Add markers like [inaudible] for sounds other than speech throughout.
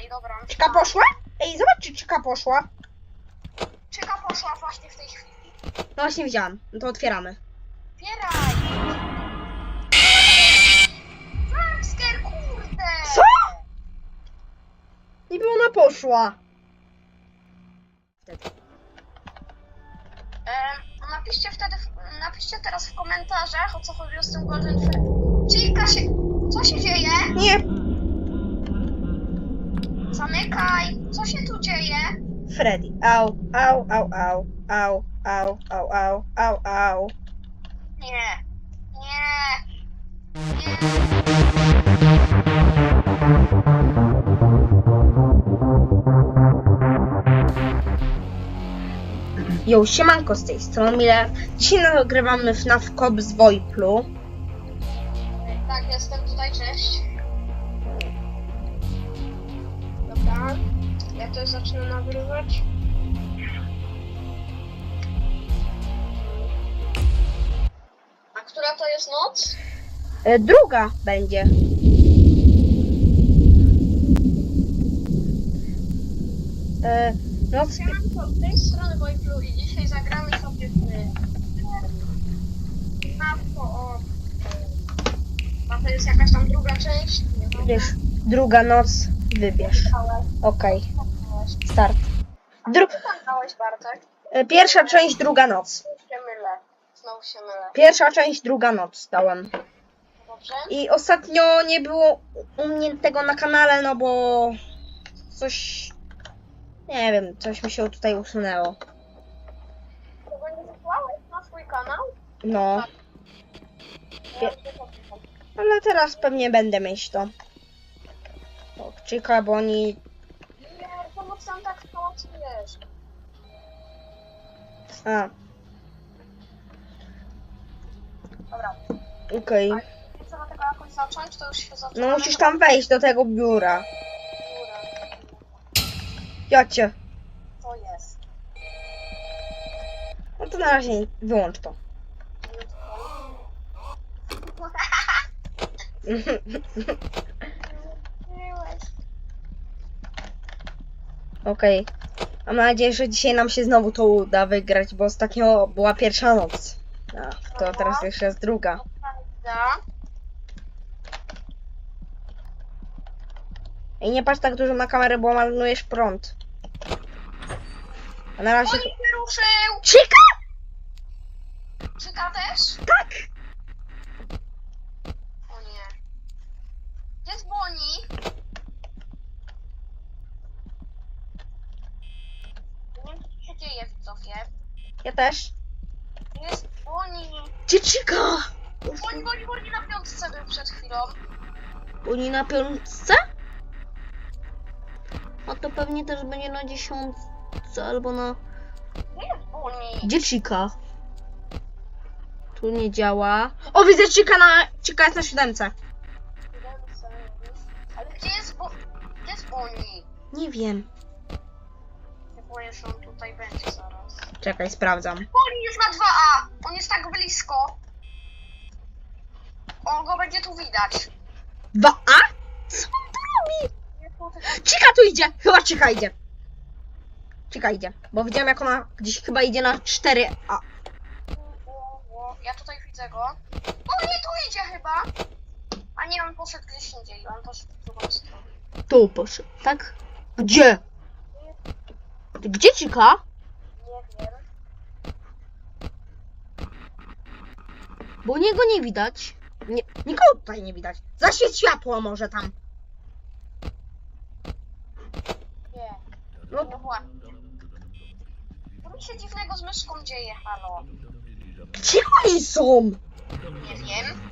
Okej, dobra. Czyka poszła? Ej, zobacz, czy czyka poszła. Czyka poszła właśnie w tej chwili. No właśnie widziałam. No to otwieramy. Otwieraj! Jumpscare, kurde! Co? Niby ona poszła. Wtedy. E, napiszcie wtedy, w, napiszcie teraz w komentarzach, o co chodzi z tym Golden Freddy. Chica się... Co się dzieje? Nie, Zamykaj! Co się tu dzieje? Freddy. Au, au, au, au, au, au, au, au, au, au. Nie. Nie. Nie. Jo, siemanko z tej strony Miller. Dzisiaj nagrywamy FNAF Cop z Wojplu. Tak, jestem tutaj, cześć. Ja też zacznę nagrywać. A która to jest noc? E, druga będzie. E, no, Siemanko, z tej strony Wojplu i dzisiaj zagramy sobie w Mapko o... A to jest jakaś tam druga część? Nie wiem. wiesz, druga noc, wybierz. Okej, start. Dru tam dałeś, Bartek? e, pierwsza część, druga noc. Znowu się mylę. Znowu się mylę. Pierwsza część, druga noc dałem. Dobrze? I ostatnio nie było u mnie tego na kanale, no bo coś. Nie wiem, coś mi się tutaj usunęło. Tego nie wysłałeś na swój kanał? No, Ja już nie pamiętam. ale teraz pewnie będę mieć to. Okczyka, bo oni. Pomóc nam tak załatwisz. A, Dobra. okej. A trzeba tego jakoś zacząć, to już się zaczyna. No musisz tam wejść do tego biura. Dobra. Jocie. To jest. No to na razie wyłącz to. [laughs] Okej. Mam nadzieję, że dzisiaj nam się znowu to uda wygrać, bo ostatnio była pierwsza noc. A, to teraz już jest druga. I nie patrz tak dużo na kamerę, bo marnujesz prąd. A na razie... Się ruszył! Czyka! Czyka też? Tak! O nie. Gdzie jest Boni? Nie wiem, co się dzieje w Cofie. Ja też. Jest Boni? Gdzie czyka? Boni, Boni, Boni na piątce był przed chwilą. Oni na piątce? A to pewnie też będzie na dziesiątce albo na... Gdzie jest Boni? Gdzie Chica? Tu nie działa. O, widzę Chica na... Chica jest na siódemce. Ale gdzie jest Bo... Gdzie jest Boni? Nie wiem. Boję, że on tutaj będzie zaraz. Czekaj, sprawdzam. Boni jest na 2A! On jest tak blisko. On go będzie tu widać. 2A? Co on tu robi? Nie, tu idzie! Chyba Chica idzie. Chica idzie, bo widziałem jak ona gdzieś chyba idzie na 4A. Ja tutaj widzę go. O nie, tu idzie chyba. A nie, on poszedł gdzieś indziej. On poszedł w drugą stronę. Tu poszedł, tak? Gdzie? Gdzie Chica? Nie wiem. Bo niego nie widać. Nie, nikogo tutaj nie widać. Zaświeć światło może tam. Nie. No, No właśnie. Co mi się dziwnego z myszką dzieje, halo? gdzie oni są? Nie wiem.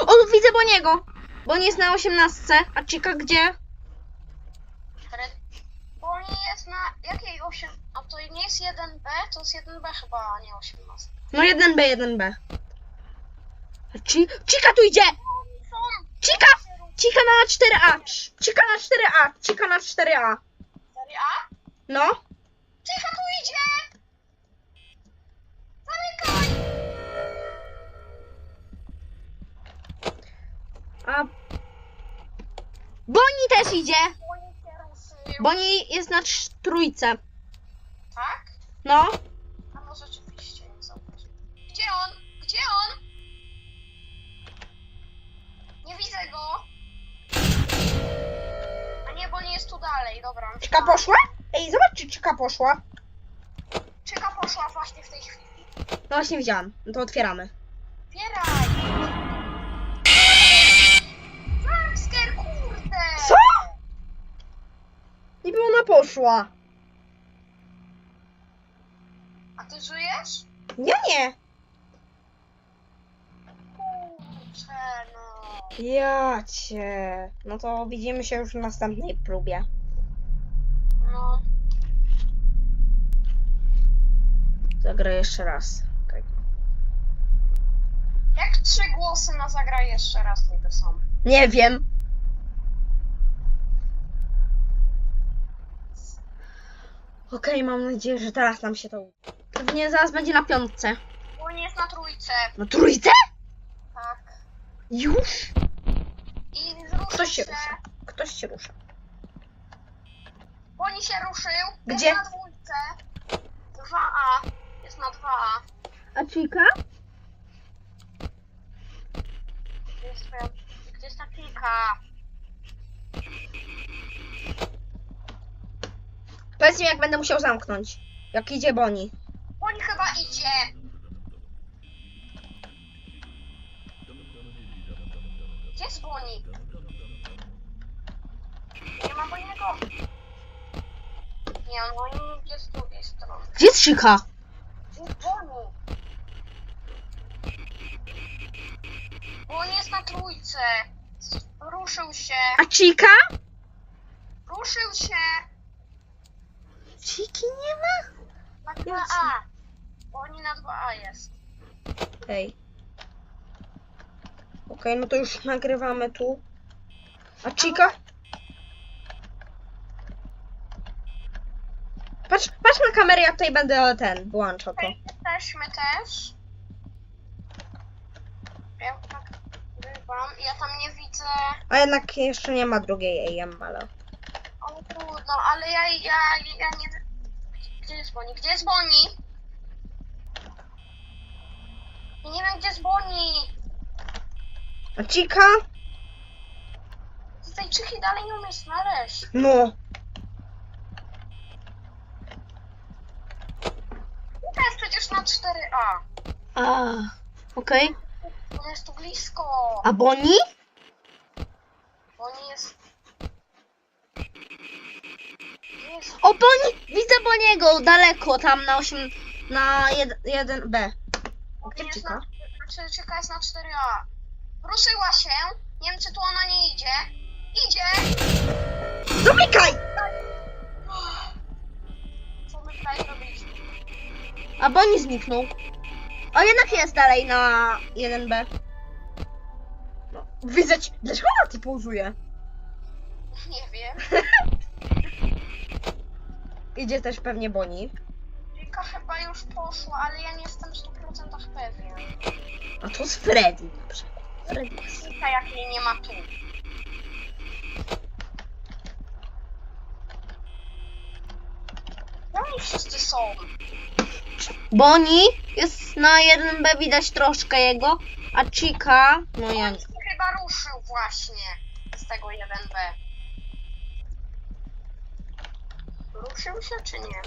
O, widzę Boniego. Bon jest na 18, a Chica gdzie? Na jakiej 8... A to nie jest 1B? To jest 1B chyba, a nie 18. No 1B, 1B. A Ci, Chica tu idzie! Chica! Chica na 4A. Chica na 4A. Chica na 4A. Seria A? No. Cicha tu idzie! Zamykaj! A Boni też idzie. Boni jest na trójce. Tak? No. A no rzeczywiście, nie zauważyłem. Gdzie on? Gdzie on? Nie widzę go. A nie, bo nie jest tu dalej, dobra. Czyka poszła? Ej, zobacz, czy Czyka poszła. Czyka poszła właśnie w tej chwili. No właśnie widziałam. No to otwieramy. Otwieraj! Niby ona poszła. A ty żyjesz? Ja nie. Kurczę, no. Ja cię. No to widzimy się już w następnej próbie. No. Zagrę jeszcze raz. Okej. Jak trzy głosy na zagraj jeszcze raz niby są? Nie wiem. Okej, mam nadzieję, że teraz nam się to uda. Pewnie zaraz będzie na piątce. Bo nie jest na trójce. Na trójce? Tak. Już? I zruszył Ktoś się rusza. Ktoś się rusza. Boni się ruszył. Gdzie? Jest na dwójce. 2A. Jest na 2A. A Chica? Gdzie jest twoja... Gdzie jest ta klika? Powiedz mi, jak będę musiał zamknąć. Jak idzie Boni. Boni chyba idzie. Gdzie jest Boni? Nie ma Boniego. Nie, on Boni jest z drugiej strony. Gdzie jest Chica? Gdzie jest Boni? Boni jest na trójce. Ruszył się. A Chica? Ruszył się. Chiki nie ma? Na 2A. Boni na 2A jest. Ej. Okej, no to już nagrywamy tu. A Chica? Patrz, patrz na kamerę, ja tutaj będę ten, włączał to. Okej, jesteśmy też. Ja tak bywam. Ja tam nie widzę. A jednak jeszcze nie ma drugiej AM, ale... O trudno, ale ja, ja, ja nie. Gdzie jest Boni? Gdzie jest Boni? Ja nie wiem, gdzie jest Boni. A? Ty tej dalej nie umiesz znaleźć. No. To jest przecież na 4A. A, okej. Ona jest tu blisko. A Boni? Boni jest... Gdzie jest? O, Boni! Widzę Boniego daleko, tam na 8... Na 1, b Boni Gdzie jest. Znaczy, czyka jest na 4A. Ruszyła się. Nie wiem, czy tu ona nie idzie. Idzie! Zamykaj! Co my tutaj zrobiliśmy? A Boni zniknął. O, jednak jest dalej na 1B. No, widzę ci... Dlaczego ona ty pauzuje? Nie wiem. [laughs] Idzie też pewnie Boni. Wika chyba już poszła, ale ja nie jestem w 100% pewien. A to z Freddy na przykład. Freddy. Wika jak jej nie ma tu. No i wszyscy są. Boni jest na 1B, widać troszkę jego. A Chica... No ja... Się chyba ruszył właśnie z tego 1B. Ruszył się czy nie?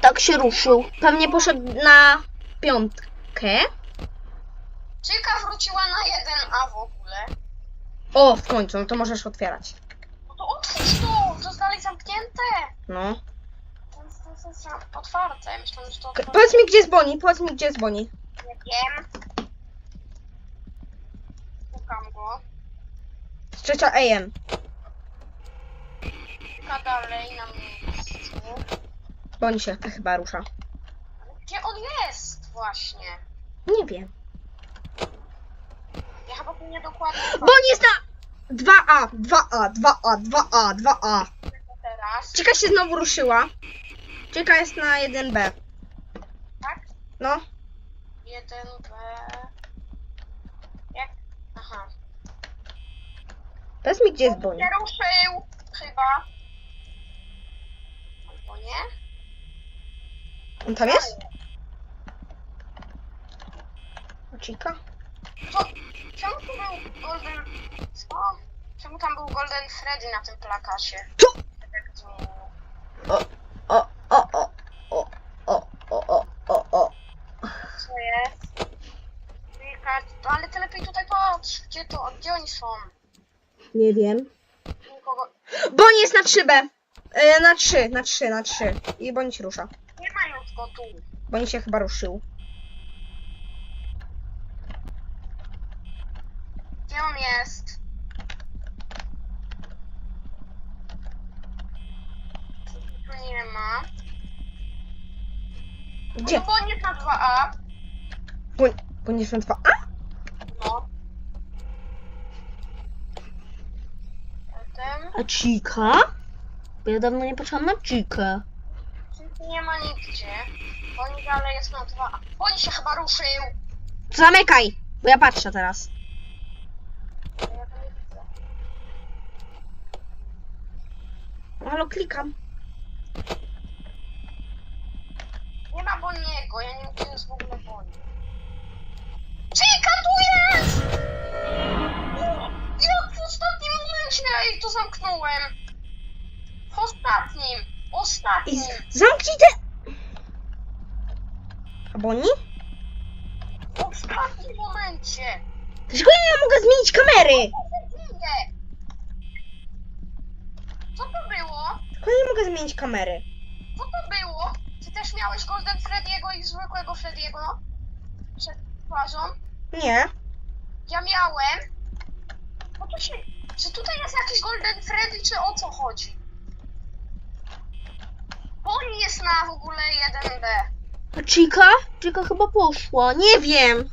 Tak się ruszył. Pewnie poszedł na piątkę. Czyka wróciła na 1A w ogóle. O, w końcu, no to możesz otwierać. No to otwórz to! To dalej zamknięte! No. To jest, to jest, to jest zam- otwarte. Myślałem, że to K- otwarte. powiedz mi, gdzie jest Boni, powiedz mi, gdzie jest. Nie wiem. Szukam go. Trzecia AM. Dalej na miejscu. Boni się chyba rusza. Gdzie on jest właśnie? Nie wiem. Ja chyba tu niedokładnie Boni jest na 2A, 2A, 2A, 2A, 2A. patrzę teraz. Czeka się znowu ruszyła. Czeka jest na 1B. Tak? No. 1B. Jak? Aha. Powiedz mi, gdzie jest Bonnie. Nie ruszył, chyba. Albo nie? On tam jest? Chica? Co? Czemu tu był Golden... Co? Czemu tam był Golden Freddy na tym plakacie? Co? Tak. O, o, o, o, o, o, o, o, o, o. Co jest? Wilka, ale ty lepiej tutaj patrz. Gdzie to? Gdzie oni są? Nie wiem. Nikogo... Bonnie jest na szybę. E, na trzy, na trzy, na trzy. I Bonnie się rusza. Nie się chyba ruszył. Gdzie on jest? Tu nie ma. Gdzie? No bo na 2A. Bonnie, Bonnie jest na dwa. A? No. Potem... A Chica? Bo ja dawno nie patrzyłam na Chica. Nie ma nigdzie. Oni dalej jest na 2A. Oni się chyba ruszył. Zamykaj, bo ja patrzę teraz. Ja go nie widzę. Halo, klikam. Nie ma Boniego, ja nie wiem gdzie jest w ogóle Boni. Chica tu jest! Jak w ostatnim momencie ja jej to zamknąłem. W ostatnim. I Ostatnim. z- zamknij te... A Bonnie? W ostatnim momencie. Dlaczego ja nie mogę zmienić kamery? Co to było? Ja nie mogę zmienić kamery? Co to było? Ty też miałeś Golden Freddy'ego i zwykłego Freddy'ego? Przed twarzą? Nie. Ja miałem. No to się. Czy tutaj jest jakiś Golden Freddy, czy o co chodzi? On jest na w ogóle 1B. A Chica? Chica chyba poszła. Nie wiem.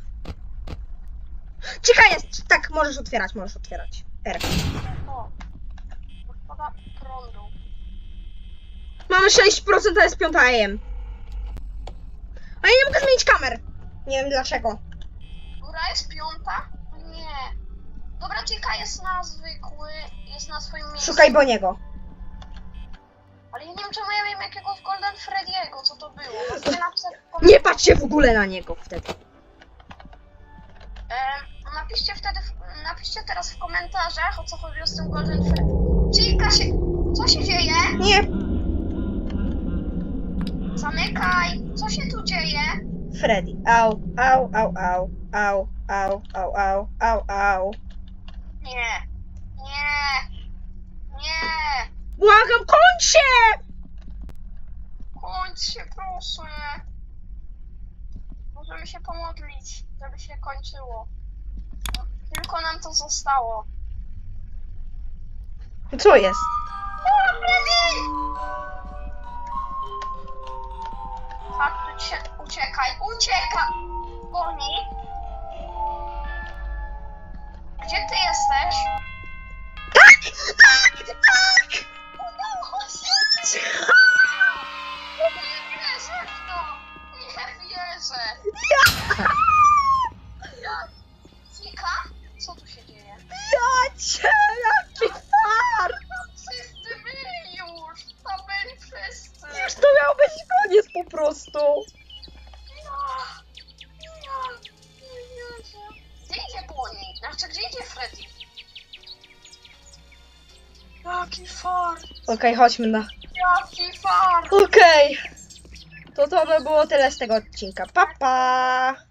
Chica jest. Tak, możesz otwierać, możesz otwierać. R. O. Gospoda prądu. Mamy 6%, to jest 5 AM. A ja nie mogę zmienić kamer. Nie wiem dlaczego. Góra jest piąta? Nie. Dobra, Chica jest na zwykły, jest na swoim miejscu. Szukaj Boniego. Ale ja nie wiem, czemu ja wiem jakiegoś Golden Freddy'ego, co to było. [laughs] Napisać w Nie patrzcie w ogóle na niego wtedy. Napiszcie wtedy, w- napiszcie teraz w komentarzach, o co chodzi z tym Golden Freddy. Chica się... Co się dzieje? Nie, Zamykaj! Co się tu dzieje? Freddy. Au, au, au, au, au, au, au, au, au, au. Nie. Nie. Nie. Błagam, kończ się! Kończ się, proszę. Możemy się pomodlić, żeby się kończyło. Tylko nam to zostało. Co jest? Tak. Uciekaj, uciekaj! Prostu. Gdzie idzie Bonnie? Znaczy, gdzie idzie Freddy? Jaki fart! Okej, chodźmy na... Jaki fart! Okej. To to by było tyle z tego odcinka. Pa, pa!